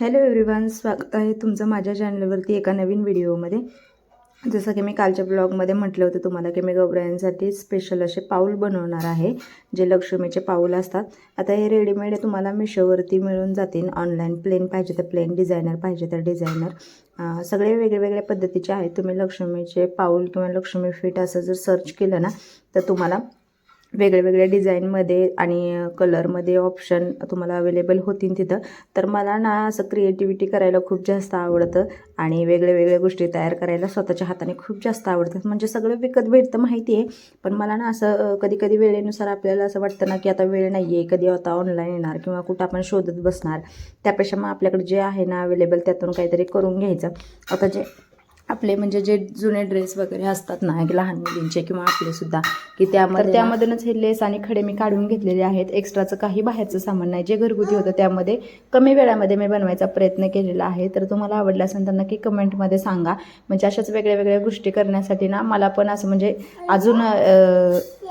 Hello everyone स्वागत आहे तुमचं माझ्या चॅनलवरती एका नवीन व्हिडिओमध्ये. जसं की मी कालच्या ब्लॉगमध्ये म्हटलं होतं तुम्हाला की मी गौरायांसाठी स्पेशल असे पाऊल बनवणार आहे जे लक्ष्मीचे पाऊल असतात. आता हे रेडीमेड तुम्हाला मिशोवरती मिळून जातील. ऑनलाईन प्लेन पाहिजे तर प्लेन डिझायनर पाहिजे तर डिझायनर सगळे वेगळे वेगळ्या पद्धतीचे आहेत. तुम्ही लक्ष्मीचे पाऊल किंवा लक्ष्मी फिट असं जर सर्च केलं ना तर तुम्हाला वेगळ्या वेगळ्या डिझाईनमध्ये आणि कलरमध्ये ऑप्शन तुम्हाला अवेलेबल होतील तिथं. तर मला ना असं क्रिएटिव्हिटी करायला खूप जास्त आवडतं आणि वेगळ्या वेगळ्या गोष्टी तयार करायला स्वतःच्या हाताने खूप जास्त आवडतात म्हणजे सगळं विकत भेटतं माहिती आहे पण मला ना असं कधी कधी वेळेनुसार आपल्याला असं वाटतं ना की आता वेळ नाही आहे कधी आता ऑनलाईन येणार किंवा कुठं आपण शोधत बसणार. त्यापेक्षा मग आपल्याकडे जे आहे ना अवेलेबल त्यातून काहीतरी करून घ्यायचं. आता जे आपले म्हणजे जे जुने ड्रेस वगैरे असतात ना लहान मुलींचे किंवा आपलेसुद्धा की त्यामध्ये त्यामधूनच हे लेस आणि खडे मी काढून घेतलेले आहेत. एक्स्ट्राचं काही बाहेरचं सामान नाही. जे घरगुती होतं त्यामध्ये कमी वेळामध्ये मी बनवायचा प्रयत्न केलेला आहे. तर तुम्हाला आवडलं असेल तर नक्की कमेंटमध्ये सांगा. म्हणजे अशाच वेगळ्या वेगळ्या गोष्टी करण्यासाठी ना मला पण असं म्हणजे अजून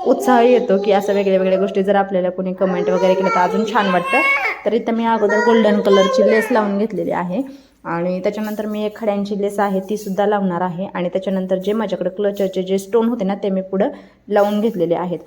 उत्साह येतो की असं वेगळ्या वेगळ्या गोष्टी जर आपल्याला कोणी कमेंट वगैरे केलं तर अजून छान वाटतं. तर इथं मी अगोदर गोल्डन कलरची लेस लावून घेतलेली आहे. आणि त्याच्यानंतर मी एक खड्यांची लेस आहे ती सुद्धा लावणार आहे. आणि त्याच्यानंतर जे माझ्याकडे क्लचरचे जे स्टोन होते ना ते मी पुढं लावून घेतलेले आहेत.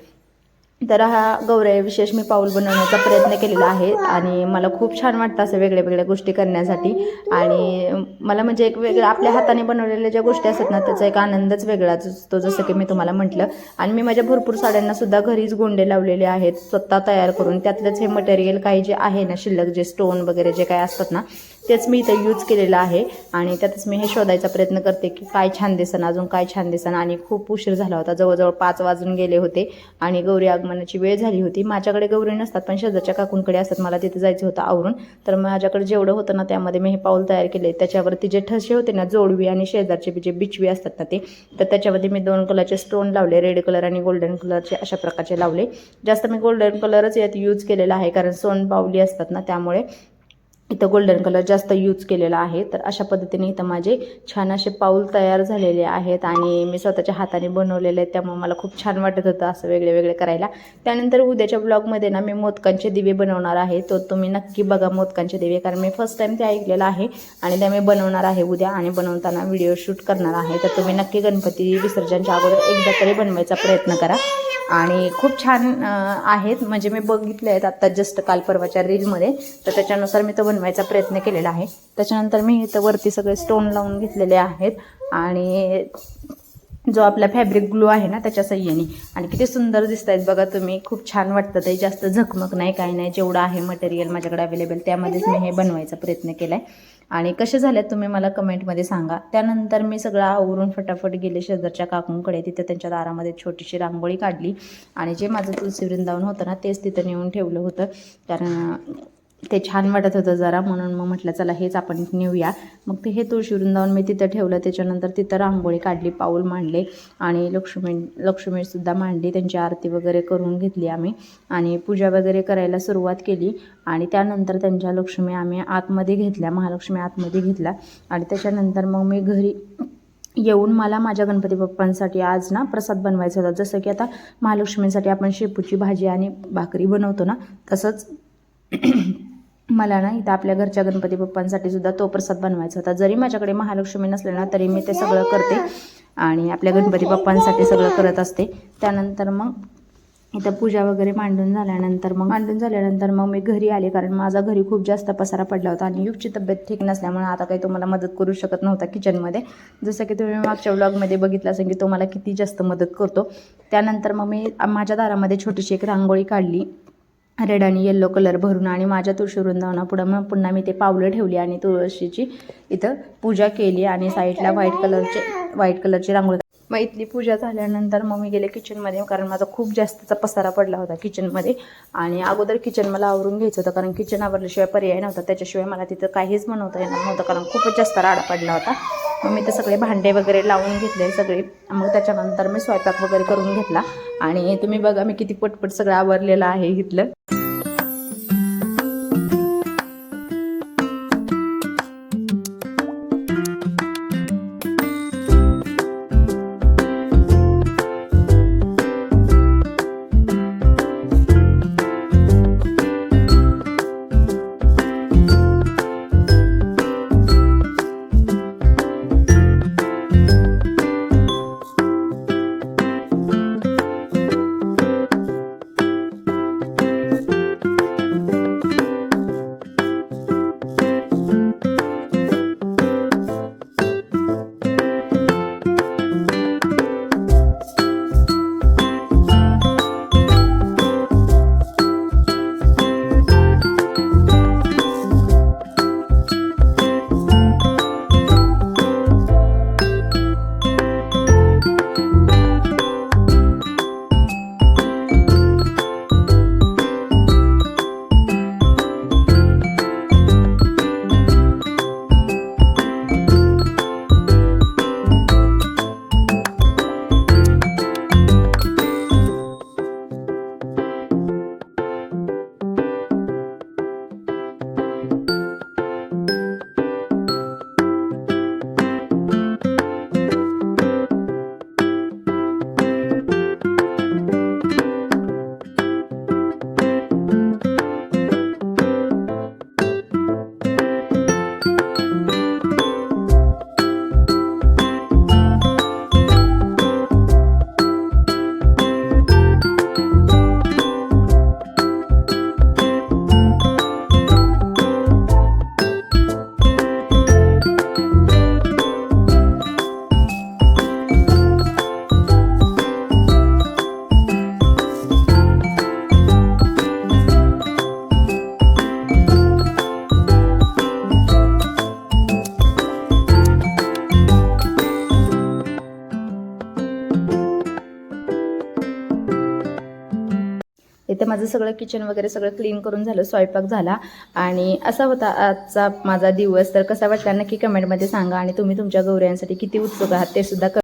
तर हा गौरय विशेष मी पाऊल बनवण्याचा प्रयत्न केलेला आहे. आणि मला खूप छान वाटतं असं वेगळ्या वेगळ्या गोष्टी करण्यासाठी. आणि मला म्हणजे एक वेगळं आपल्या हाताने बनवलेल्या ज्या गोष्टी असतात ना त्याचा एक आनंदच वेगळा असतो जसं की मी तुम्हाला म्हटलं. आणि मी माझ्या भरपूर साड्यांना सुद्धा घरीच गोंडे लावलेले आहेत स्वतः तयार करून. त्यातलंच हे मटेरियल काही जे आहे ना शिल्लक जे स्टोन वगैरे जे काय असतात ना तेच मी इथं यूज केलेलं आहे. आणि त्यातच मी हे शोधायचा प्रयत्न करते की काय छान दिसन अजून काय छान दिसन आणि खूप उशीर झाला होता. जवळजवळ पाच वाजून गेले होते. आणि गौरी आगमनाची वेळ झाली होती. माझ्याकडे गौरी नसतात पण शेजारच्या काकूंकडे असतात. मला तिथे जायचं होतं आवरून. तर माझ्याकडे जेवढं होतं ना त्यामध्ये मी हे पाऊल तयार केले. त्याच्यावरती जे ठसे होते ना जोडवी आणि शेजारचे जे बिचवी असतात ना ते तर त्याच्यामध्ये मी दोन कलरचे स्टोन लावले. रेड कलर आणि गोल्डन कलरचे अशा प्रकारचे लावले. जास्त मी गोल्डन कलरच यात यूज केलेला आहे. कारण सोन पावली असतात ना त्यामुळे इथं गोल्डन कलर जास्त यूज केलेला आहे. तर अशा पद्धतीने इथं माझे छान असे पाऊल तयार झालेले आहेत आणि मी स्वतःच्या हाताने बनवलेले आहेत. त्यामुळे मला खूप छान वाटत होतं असं वेगळे वेगळे करायला. त्यानंतर उद्याच्या ब्लॉगमध्ये ना मी मोदकांचे दिवे बनवणार आहे. तो तुम्ही नक्की बघा मोदकांचे दिवे कारण मी फर्स्ट टाईम ते ऐकलेलं आहे आणि त्या मी बनवणार आहे उद्या आणि बनवताना व्हिडिओ शूट करणार आहे. तर तुम्ही नक्की गणपती विसर्जनच्या अगोदर एकदा तरी बनवायचा प्रयत्न करा. आणि खूप छान आहेत. म्हणजे मी बघितले आहेत आत्ता जस्ट काल परवाच्या रीलमध्ये. तर त्याच्यानुसार मी तो बनवायचा प्रयत्न केलेला आहे. त्याच्यानंतर मी इथं वरती सगळे स्टोन लावून घेतलेले आहेत. आणि जो आपला फॅब्रिक ग्लू आहे ना त्याच्या सह्याने. आणि किती सुंदर दिसत आहेत बघा तुम्ही. खूप छान वाटतं ते. जास्त झकमक नाही काही नाही. जेवढं आहे मटेरियल माझ्याकडे अवेलेबल त्यामध्येच मी हे बनवायचा प्रयत्न केला आहे आणि कसे झालेत तुम्ही मला कमेंटमध्ये सांगा. त्यानंतर मी सगळं आवरून फटाफट गेले शेजारच्या काकूंकडे. तिथे त्यांच्या दारामध्ये छोटीशी रांगोळी काढली. आणि जे माझं तुलसी वृंदावन होतं ना तेच तिथं नेऊन ठेवलं होतं. कारण ते छान वाटत होतं जरा म्हणून मग म्हटलं चला हेच आपण नेऊया. मग ते हे तुळशी वृंदावन मी तिथं ठेवलं. त्याच्यानंतर तिथं रांगोळी काढली पाऊल मांडले आणि लक्ष्मी लक्ष्मीसुद्धा मांडली. त्यांची आरती वगैरे करून घेतली आम्ही आणि पूजा वगैरे करायला सुरुवात केली आणि त्यानंतर त्यांच्या लक्ष्मी आम्ही आतमध्ये घेतल्या महालक्ष्मी आतमध्ये घेतल्या आणि त्याच्यानंतर मग मी घरी येऊन मला माझ्या गणपती बाप्पांसाठी आज ना प्रसाद बनवायचा होता. जसं की आता महालक्ष्मीसाठी आपण शेपूची भाजी आणि भाकरी बनवतो ना तसंच मला ना इथं आपल्या घरच्या गणपती बाप्पांसाठी सुद्धा तो प्रसाद बनवायचा होता. जरी माझ्याकडे महालक्ष्मी नसले ना तरी मी ते सगळं करते आणि आपल्या गणपती बाप्पांसाठी सगळं करत असते. त्यानंतर मग इथं पूजा वगैरे मांडून झाल्यानंतर मग मांडून झाल्यानंतर मग मी घरी आले कारण माझा घरी खूप जास्त पसारा पडला होता आणि युगची तब्येत ठीक नसल्यामुळे आता काही तो मला मदत करू शकत नव्हता किचनमध्ये. जसं की तुम्ही मागच्या व्लॉगमध्ये बघितलं असेल की तो मला किती जास्त मदत करतो. त्यानंतर मग मी माझ्या दारामध्ये छोटीशी एक रांगोळी काढली. रेड आणि येल्लो कलर भरून आणि माझ्या तुळशी वृंदावनापुढं मग पुन्हा मी ते पावलं ठेवली आणि तुळशीची इथं पूजा केली आणि साईडला व्हाईट कलरचे व्हाईट कलरची रांगोळी मग इथली पूजा झाल्यानंतर मग मी गेले किचनमध्ये कारण माझा खूप जास्तचा पसारा पडला होता किचनमध्ये आणि अगोदर किचन मला आवरून घ्यायचं होतं कारण किचन आवरल्याशिवाय पर्याय नव्हता. त्याच्याशिवाय मला तिथं काहीच बनवता येणार नव्हतं कारण खूपच जास्त राडा पडला होता. मग मी ते सगळे भांडे वगैरे लावून घेतले सगळे. मग त्याच्यानंतर मी स्वयंपाक वगैरे करून घेतला. आणि तुम्ही बघा मी किती पटपट सगळं आवरलेलं आहे इथलं. इथे माझं सगळं किचन वगैरे सगळं क्लीन करून झालं स्वयंपाक झाला. आणि असा होता आजचा माझा दिवस. तर कसा वाटला नक्की कमेंटमध्ये सांगा आणि तुम्ही तुमच्या गौऱ्यांसाठी किती उत्सुक आहात ते सुद्धा